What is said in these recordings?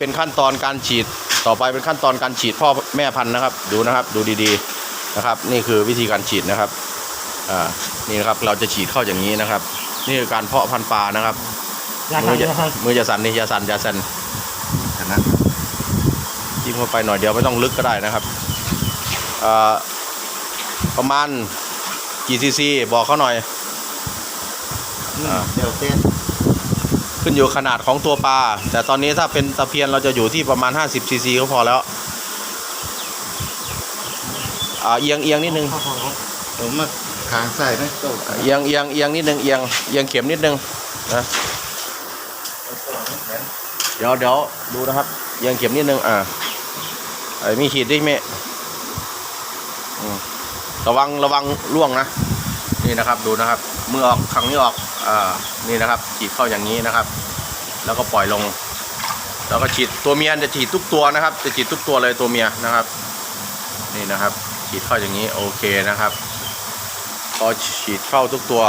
เป็นขั้นตอนการฉีดต่อไปเป็นขั้นตอนการฉีดพ่อแม่พันธุ์นะครับ ดูนะครับดูดีๆนะครับ นี่คือวิธีการฉีดนะครับอ่านี่นะครับเราจะฉีดเข้าอย่างนี้นะครับ นี่คือการเพาะพันธุ์ปลานะครับยามืทาอจะยาทายมือจะสั่นนี่จะสั่นจะสั่นชนะจิ้มเข้าไปหน่อยเดียวไม่ต้องลึกก็ได้นะครับอ่าประมาณกี่ซีซีบอกเขาหน่อยอ่าเดี๋ยวเต้น ขึ้นอยู่ขนาดของตัวปลา แต่ตอนนี้ถ้าเป็นตะเพียนเราจะอยู่ที่ประมาณ 50ซีซีก็พอแล้วอ่าเอียงเอียงนิดนึงเข้าของผมมาขางใส่นะโต๊ะเอียงเอียงเอียงนิดนึงเอียงเอียงเข็มนิดนึงนะเดี๋ยวเดี๋ยวดูนะครับเอียงเข็มนิดนึงอ่าไอ้มีขีดดิเมอืมระวังระวังล่วงนะ นี่นะครับดูนะครับมือออกขังนี้ออกอ่านี่นะครับฉีดเข้าอย่างนี้นะครับ แล้วก็ปล่อยลง แล้วก็ฉีดตัวเมียจะฉีดทุกตัวนะครับ จะฉีดทุกตัวเลยตัวเมียนะครับ นี่นะครับ ฉีดเข้าอย่างนี้โอเคนะครับพอฉีดเข้าทุกตัว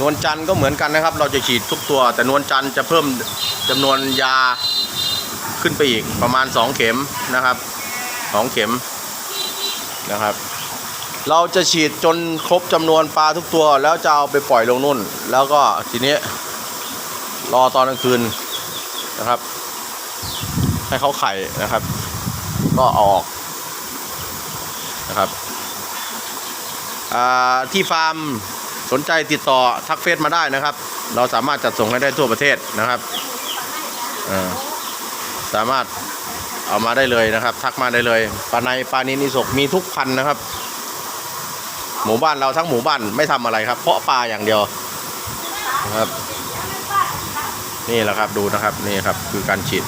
นวลจันทร์ก็เหมือนกันนะครับ เราจะฉีดทุกตัว แต่นวลจันทร์จะเพิ่มจำนวนยาขึ้นไปอีกประมาณ 2 เข็มนะครับ 2 เข็มนะครับ เราจะฉีดจนครบจำนวนปลาทุกตัว แล้วจะเอาไปปล่อยลงนุ่น แล้วก็ทีนี้รอตอนกลางคืนนะครับ ให้เขาไข่นะครับ ก็เอาออกนะครับที่ฟาร์มสนใจติดต่อทักเฟซมาได้นะครับ เราสามารถจัดส่งให้ได้ทั่วประเทศนะครับสามารถเอามาได้เลยนะครับ ทักมาได้เลยปลาในปลานินอิสกมีทุกพันธุ์นะครับ หมู่บ้านเราทั้งหมู่บ้านไม่ทำอะไรครับ เพาะปลาอย่างเดียวครับ นี่แหละครับดูนะครับนี่ครับคือการฉีด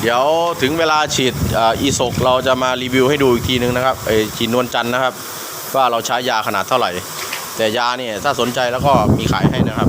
เดี๋ยวถึงเวลาฉีดอ่าอีสกเราจะมารีวิวให้ดูอีกทีนึงนะครับไอฉีดนวลจันทร์นะครับ ว่าเราใช้ยาขนาดเท่าไหร่ แต่ยาเนี่ยถ้าสนใจแล้วก็มีขายให้นะครับ